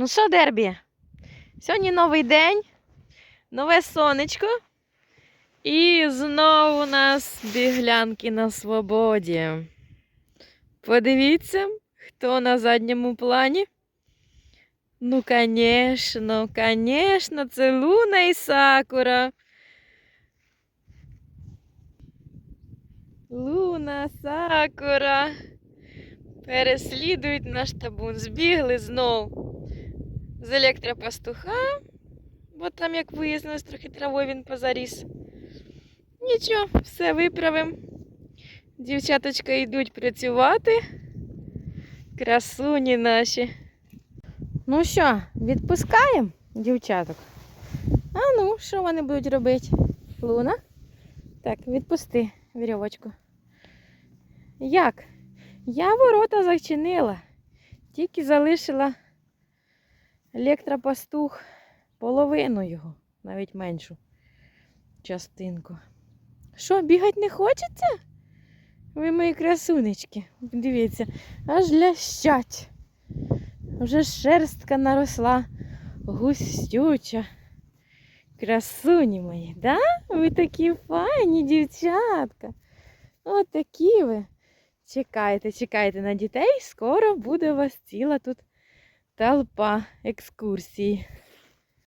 Ну що, Дербі? Сьогодні новий день, нове сонечко. І знову у нас біглянки на свободі. Подивіться, хто на задньому плані. Ну, конечно, конечно, це Луна і Сакура. Луна, Сакура. Переслідують наш табун. Збігли знов з електропастуха, бо там, як вияснилось, трохи травою він позаріс. Нічого, все виправимо. Дівчаточка йдуть працювати. Красуні наші. Ну що, відпускаємо дівчаток? А ну, що вони будуть робити? Луна? Так, відпусти вірьовочку. Як? Я ворота зачинила, тільки залишила електропастух половину його, навіть меншу частинку. Що, бігати не хочеться? Ви мої красунечки. Дивіться, аж лящать. Вже шерстка наросла, густюча. Красуні мої, да? Ви такі файні дівчатка. От такі ви. Чекайте, чекайте на дітей, скоро буде у вас ціла тут толпа екскурсій.